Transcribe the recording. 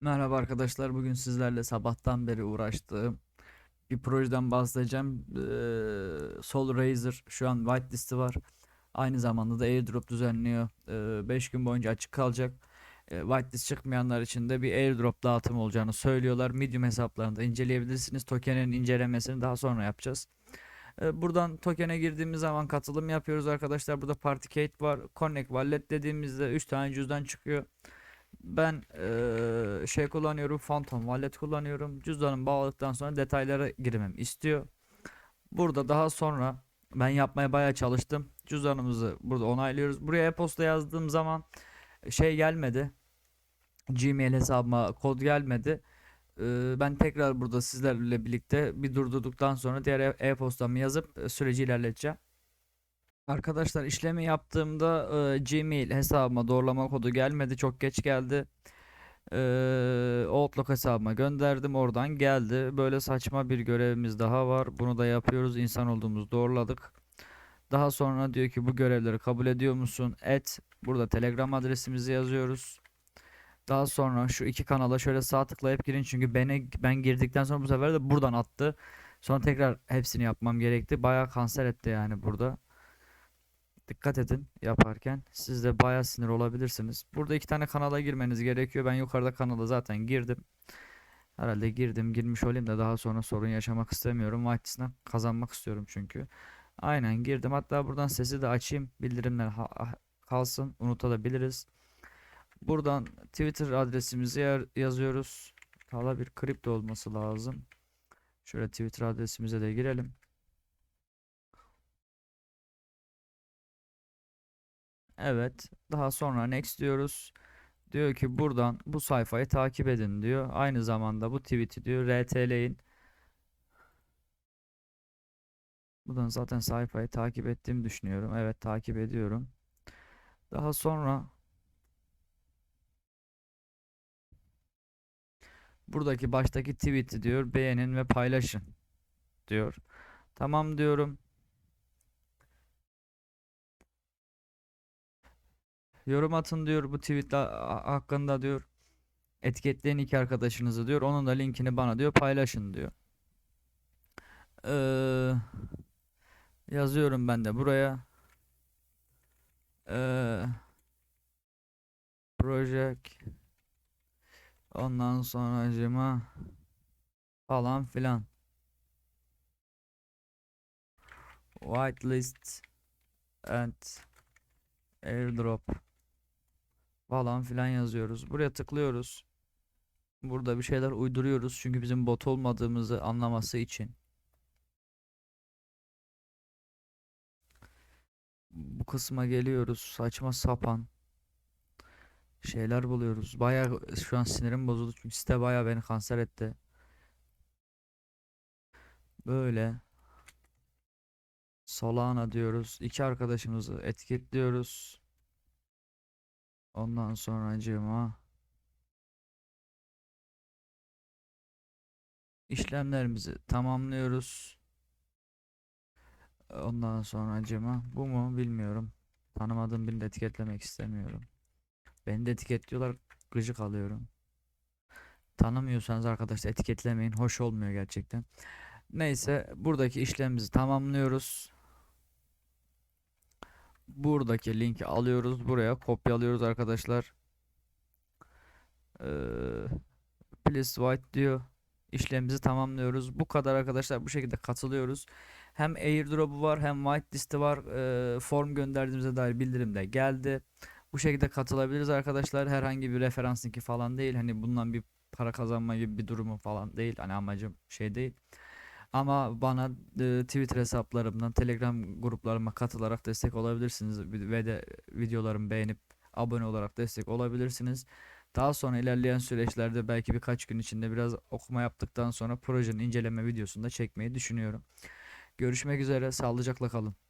Merhaba arkadaşlar. Bugün sizlerle sabahtan beri uğraştığım bir projeden bahsedeceğim. Ee, Sol Razer şu an whitelist'i var. Aynı zamanda da airdrop düzenliyor. 5 gün boyunca açık kalacak. Ee, whitelist çıkmayanlar için de bir airdrop dağıtımı olacağını söylüyorlar. Medium hesaplarında inceleyebilirsiniz. Token'in incelemesini daha sonra yapacağız. Ee, buradan token'e girdiğimiz zaman katılım yapıyoruz arkadaşlar. Burada Partykate var. Connect Wallet dediğimizde 3 tane cüzdan çıkıyor. Ben eee, şey kullanıyorum, Phantom Wallet kullanıyorum. Cüzdanımı bağladıktan sonra detaylara girmem istiyor. Burada daha sonra ben yapmaya bayağı çalıştım. Cüzdanımızı burada onaylıyoruz. Buraya e-posta yazdığım zaman şey gelmedi. Gmail hesabıma kod gelmedi. Eee, ben tekrar burada sizlerle birlikte bir durdurduktan sonra diğer e-postamı yazıp süreci ilerleteceğim. Arkadaşlar işlemi yaptığımda e, Gmail hesabıma doğrulama kodu gelmedi. Çok geç geldi. E, Outlook hesabıma gönderdim. Oradan geldi. Böyle saçma bir görevimiz daha var. Bunu da yapıyoruz. İnsan olduğumuzu doğruladık. Daha sonra diyor ki bu görevleri kabul ediyor musun? Et. Burada Telegram adresimizi yazıyoruz. Daha sonra şu iki kanala şöyle sağ tıklayıp girin çünkü beni ben girdikten sonra bu sefer de buradan attı. Sonra tekrar hepsini yapmam gerekti. Bayağı kanser etti yani burada. Dikkat edin yaparken. Siz de bayağı sinir olabilirsiniz. Burada iki tane kanala girmeniz gerekiyor. Ben yukarıda kanala zaten girdim. Herhalde girdim girmiş olayım da daha sonra sorun yaşamak istemiyorum. Whitelist'den kazanmak istiyorum çünkü. Aynen girdim. Hatta buradan sesi de açayım. Bildirimler kalsın. Unutabiliriz. Buradan Twitter adresimizi yazıyoruz. Hala bir kripto olması lazım. Şöyle Twitter adresimize de girelim. Evet. Daha sonra next diyoruz. Diyor ki buradan bu sayfayı takip edin diyor. Aynı zamanda bu tweet'i diyor RT'leyin. Buradan zaten sayfayı takip ettiğimi düşünüyorum. Evet takip ediyorum. Daha sonra buradaki baştaki tweet'i diyor beğenin ve paylaşın diyor. Tamam diyorum. Yorum atın diyor bu tweet ha- hakkında diyor. Etiketleyin iki arkadaşınızı diyor. Onun da linkini bana diyor paylaşın diyor. Ee, yazıyorum ben de buraya. Ee, project ondan sonracıma falan filan. Whitelist and airdrop falan filan yazıyoruz. Buraya tıklıyoruz. Burada bir şeyler uyduruyoruz çünkü bizim bot olmadığımızı anlaması için. Bu kısma geliyoruz. Saçma sapan şeyler buluyoruz. Baya şu an sinirim bozuldu çünkü site baya beni kanser etti. Böyle Solana diyoruz. İki arkadaşımızı etiketliyoruz. Ondan sonracığıma işlemlerimizi tamamlıyoruz. Ondan sonracığıma bu mu bilmiyorum. Tanımadığım birini de etiketlemek istemiyorum. Beni de etiketliyorlar gıcık alıyorum. Tanımıyorsanız arkadaşlar etiketlemeyin. Hoş olmuyor gerçekten. Neyse buradaki işlemimizi tamamlıyoruz. Buradaki linki alıyoruz. Buraya kopyalıyoruz arkadaşlar. Ee, please white diyor. İşlemimizi tamamlıyoruz. Bu kadar arkadaşlar. Bu şekilde katılıyoruz. Hem airdrop'u var hem whitelist'i var. Ee, form gönderdiğimize dair bildirim de geldi. Bu şekilde katılabiliriz arkadaşlar. Herhangi bir referans linki falan değil. Hani bundan bir para kazanma gibi bir durumu falan değil. Hani amacım şey değil. Ama bana e, Twitter hesaplarımdan, Telegram gruplarıma katılarak destek olabilirsiniz ve de videolarımı beğenip abone olarak destek olabilirsiniz. Daha sonra ilerleyen süreçlerde belki birkaç gün içinde biraz okuma yaptıktan sonra projenin inceleme videosunu da çekmeyi düşünüyorum. Görüşmek üzere, sağlıcakla kalın.